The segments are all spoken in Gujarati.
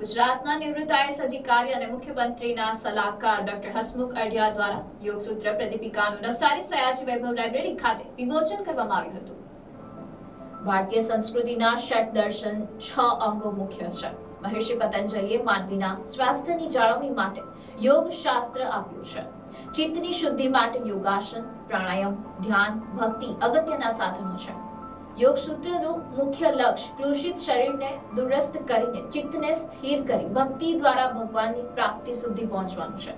ગુજરાતના નિવૃત્ત આઈએસ અધિકારી અને મુખ્યમંત્રીના સલાહકાર ડોક્ટર હસમુખ અઢિયા દ્વારા યોગસૂત્ર પ્રદીપિકાનું નવસારી સયાજી વૈભવ લાઇબ્રેરી ખાતે વિમોચન કરવામાં આવ્યું હતું. ભારતીય સંસ્કૃતિના ષટ દર્શન છ અંગો મુખ્ય છે. મહર્ષિ પતંજલિએ માનવીના સ્વાસ્થ્યની જાળવણી માટે યોગ શાસ્ત્ર આપ્યું છે. ચિત્તની શુદ્ધિ માટે યોગાસન, પ્રાણાયામ, ધ્યાન, ભક્તિ અગત્યના સાધનો છે. યોગ સૂત્રનું મુખ્ય લક્ષ્ય કૃષિત શરીરને દુરસ્ત કરીને ચિત્તને સ્થિર કરી ભક્તિ દ્વારા ભગવાનની પ્રાપ્તિ સુધી પહોંચવાનું છે.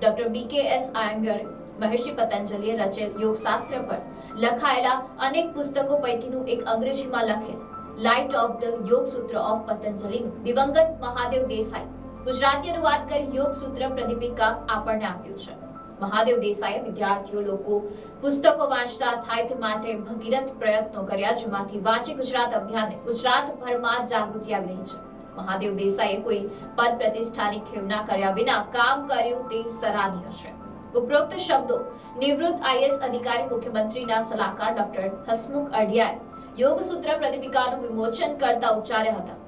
ડોક્ટર એસ આયંગરે મહર્ષિ પતંજલિએ રચેલ યોગશાસ્ત્ર પર લખાયેલા અનેક પુસ્તકો પૈકીનું એક અંગ્રેજીમાં લખેલ લાઇટ ઓફ ધ યોગ સૂત્ર ઓફ પતંજલિનું દિવંગત મહાદેવ દેસાઈ ગુજરાતી અનુવાદ કરી યોગ સૂત્ર પ્રદીપિકા આપણને આપ્યું છે. મહાદેવ દેસાઈએ વિદ્યાર્થીઓ લોકો પુસ્તકો વાંચતા થાય તે માટે ભગીરથ પ્રયત્નો કર્યા, જેમાંથી વાંચે ગુજરાત અભિયાનને ગુજરાતભરમાં જાગૃતિ આવી રહી છે. મહાદેવ દેસાઈએ કોઈ પદ પ્રતિષ્ઠાની ખેવના કર્યા વિના કામ કર્યું તે સરાહનીય છે. ઉપરોક્ત શબ્દો નિવૃત્ત આઈએસ અધિકારી મુખ્યમંત્રીના સલાહકાર ડોક્ટર હસમુખ અઢિયાએ યોગ સૂત્ર પ્રદીપિકાનું વિમોચન કરતા ઉચ્ચાર્યા હતા.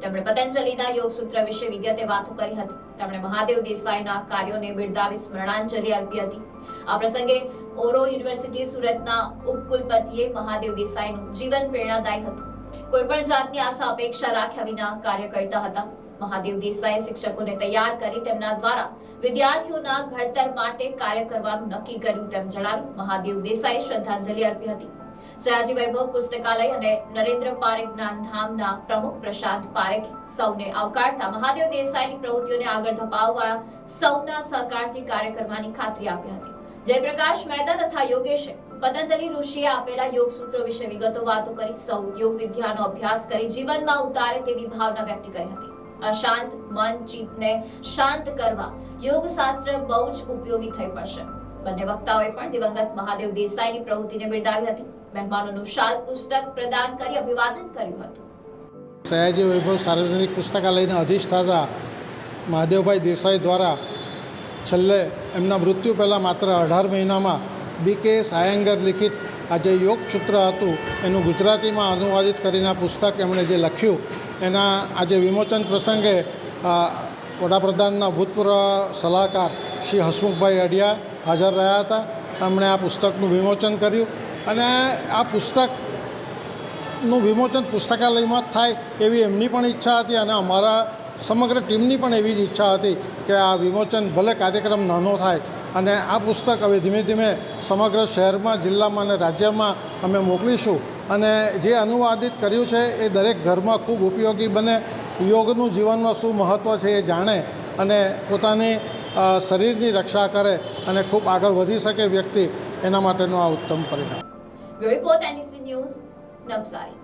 તેમણે પતંજલિના યોગ સૂત્ર વિશે વિગતે વાતો કરી હતી. તેમણે મહાદેવ દેસાઈના કાર્યોને બિરદાવી સ્મરણાંજલિ અર્પી હતી. આ પ્રસંગે ઓરો યુનિવર્સિટી સુરતના ઉપકુલપતિએ મહાદેવ દેસાઈનું જીવન પ્રેરણાદાયી હતું. કોઈ પણ જાતની આશા, અપેક્ષા રાખ્યા વિના કાર્ય કરતા હતા. મહાદેવ દેસાઈએ શિક્ષકોને તૈયાર કરી તેમના દ્વારા વિદ્યાર્થીઓના ઘડતર માટે કાર્ય કરવાનું નક્કી કર્યું તેમ જણાવી મહાદેવ દેસાઈએ શ્રદ્ધાંજલિ અર્પી હતી. સયાજી વૈભવ પુસ્તકાલય અને નરેન્દ્ર પારેખ જ્ઞાનધામના પ્રમુખ પ્રશાંત પારેખ સૌને આવકારતા મહાદેવ દેસાઈની પ્રવૃત્તિઓને આગળ ધપાવવા સૌના સહકારથી કાર્ય કરવાની ખાતરી આપી હતી. જયપ્રકાશ મહેતા તથા યોગેશે પતંજલિ ઋષિએ આપેલા યોગ સૂત્રો વિશે વિગતો વાતો કરી સૌ યોગ વિદ્યાનો અભ્યાસ કરી જીવનમાં ઉતારે તેવી ભાવના વ્યક્ત કરી હતી. અશાંત મન ચિત્તને શાંત કરવા યોગ શાસ્ત્ર બહુ જ ઉપયોગી થઈ પડશે. બંને વક્તાઓએ પણ દિવંગત મહાદેવ દેસાઈની પ્રવૃત્તિને બિરદાવી હતી. મહેમાનોનું શાલ પુસ્તક પ્રદાન કરી અભિવાદન કર્યું હતું. સયાજી વૈભવ સાર્વજનિક પુસ્તકાલયના અધિષ્ઠાતા મહાદેવભાઈ દેસાઈ દ્વારા છેલ્લે એમના મૃત્યુ પહેલાં માત્ર અઢાર મહિનામાં બી કે સાયંગર લિખિત આ જે યોગ સૂત્ર હતું એનું ગુજરાતીમાં અનુવાદિત કરીને આ પુસ્તક એમણે જે લખ્યું એના આજે વિમોચન પ્રસંગે વડાપ્રધાનના ભૂતપૂર્વ સલાહકાર શ્રી હસમુખભાઈ અઢિયા હાજર રહ્યા હતા. એમણે આ પુસ્તકનું વિમોચન કર્યું. અને આ પુસ્તકનું વિમોચન પુસ્તકાલયમાં જ થાય એવી એમની પણ ઈચ્છા હતી અને અમારા સમગ્ર ટીમની પણ એવી જ ઈચ્છા હતી કે આ વિમોચન ભલે કાર્યક્રમ નાનો થાય અને આ પુસ્તક હવે ધીમે ધીમે સમગ્ર શહેરમાં, જિલ્લામાં અને રાજ્યમાં અમે મોકલીશું અને જે અનુવાદિત કર્યું છે એ દરેક ઘરમાં ખૂબ ઉપયોગી બને. યોગનું જીવનમાં શું મહત્ત્વ છે એ જાણે અને પોતાની શરીરની રક્ષા કરે અને ખૂબ આગળ વધી શકે વ્યક્તિ એના માટેનું આ ઉત્તમ પરિણામ. Bureau report NDC news Navsari